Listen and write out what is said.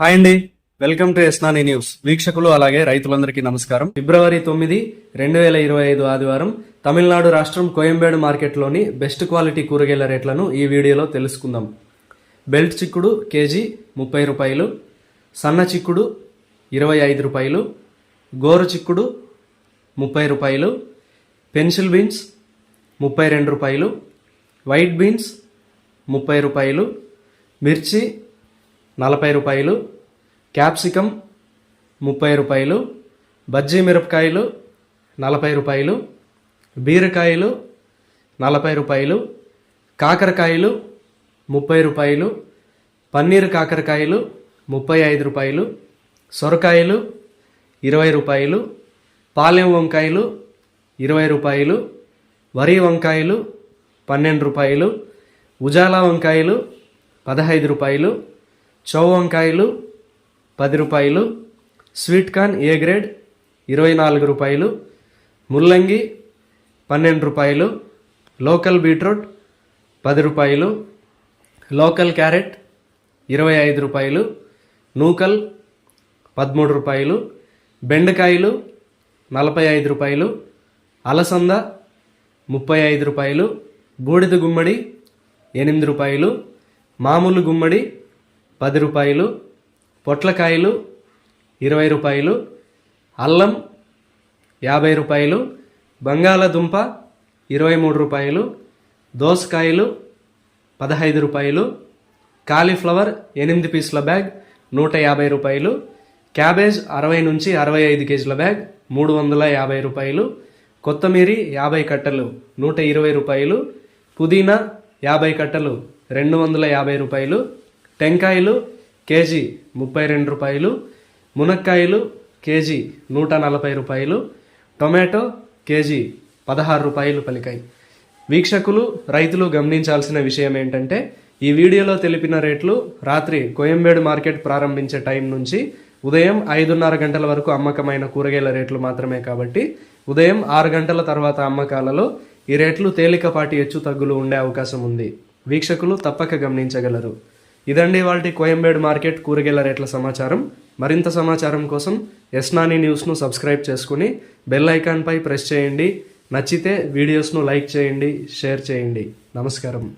Hi అండి. Welcome to ఎస్నాని news. వీక్షకులు అలాగే రైతులందరికీ నమస్కారం. ఫిబ్రవరి తొమ్మిది రెండు వేల ఇరవై ఐదు ఆదివారం తమిళనాడు రాష్ట్రం కోయంబేడు మార్కెట్లోని బెస్ట్ క్వాలిటీ కూరగాయల రేట్లను ఈ వీడియోలో తెలుసుకుందాం. బెల్ట్ చిక్కుడు కేజీ ముప్పై రూపాయలు సన్న చిక్కుడు ఇరవై ఐదు రూపాయలు గోరు చిక్కుడు ముప్పై రూపాయలు పెన్సిల్ బీన్స్ ముప్పై రెండు రూపాయలు వైట్ బీన్స్ ముప్పై రూపాయలు మిర్చి నలభై రూపాయలు క్యాప్సికమ్ ముప్పై రూపాయలు బజ్జీ మిరపకాయలు నలభై రూపాయలు బీరకాయలు నలభై రూపాయలు కాకరకాయలు ముప్పై రూపాయలు పన్నీర్ కాకరకాయలు ముప్పై ఐదు రూపాయలు సొరకాయలు ఇరవై రూపాయలు పాలెం వంకాయలు ఇరవై రూపాయలు వరి వంకాయలు పన్నెండు రూపాయలు ఉజాలా వంకాయలు పదహైదు రూపాయలు చౌ వంకాయలు పది రూపాయలు స్వీట్ కార్న్ ఏ గ్రేడ్ ఇరవై నాలుగు రూపాయలు ముల్లంగి పన్నెండు రూపాయలు లోకల్ బీట్రూట్ పది రూపాయలు లోకల్ క్యారెట్ ఇరవై ఐదు రూపాయలు నూకల్ పదమూడు రూపాయలు బెండకాయలు నలభై ఐదు రూపాయలు అలసంద ముప్పై ఐదు రూపాయలు బూడిద గుమ్మడి ఎనిమిది రూపాయలు మామూలు గుమ్మడి పది రూపాయలు పొట్లకాయలు ఇరవై రూపాయలు అల్లం యాభై రూపాయలు బంగాళదుంప ఇరవై మూడు రూపాయలు దోసకాయలు పదహైదు రూపాయలు కాలీఫ్లవర్ ఎనిమిది పీసుల బ్యాగ్ నూట యాభై రూపాయలు క్యాబేజ్ అరవై నుంచి అరవై ఐదు కేజీల బ్యాగ్ మూడు వందల యాభై రూపాయలు కొత్తమీరి యాభై కట్టలు నూట ఇరవై రూపాయలు పుదీనా యాభై కట్టలు రెండు వందల యాభై రూపాయలు టెంకాయలు కేజీ ముప్పై రెండు రూపాయలు మునక్కాయలు కేజీ నూట నలభై రూపాయలు టొమాటో కేజీ పదహారు రూపాయలు పలికాయి. వీక్షకులు రైతులు గమనించాల్సిన విషయం ఏంటంటే ఈ వీడియోలో తెలిపిన రేట్లు రాత్రి కోయంబేడు మార్కెట్ ప్రారంభించే టైం నుంచి ఉదయం ఐదున్నర గంటల వరకు అమ్మకమైన కూరగాయల రేట్లు మాత్రమే కాబట్టి ఉదయం ఆరు గంటల తర్వాత అమ్మకాలలో ఈ రేట్లు తేలికపాటి హెచ్చు తగ్గులు ఉండే అవకాశం ఉంది. వీక్షకులు తప్పక గమనించగలరు. ఇదండి వాళ్ళ కోయంబేడు మార్కెట్ కూరగాయల రేట్ల సమాచారం. మరింత సమాచారం కోసం ఎస్నాని న్యూస్ను సబ్స్క్రైబ్ చేసుకుని బెల్ ఐకాన్పై ప్రెస్ చేయండి. నచ్చితే వీడియోస్ను లైక్ చేయండి షేర్ చేయండి. నమస్కారం.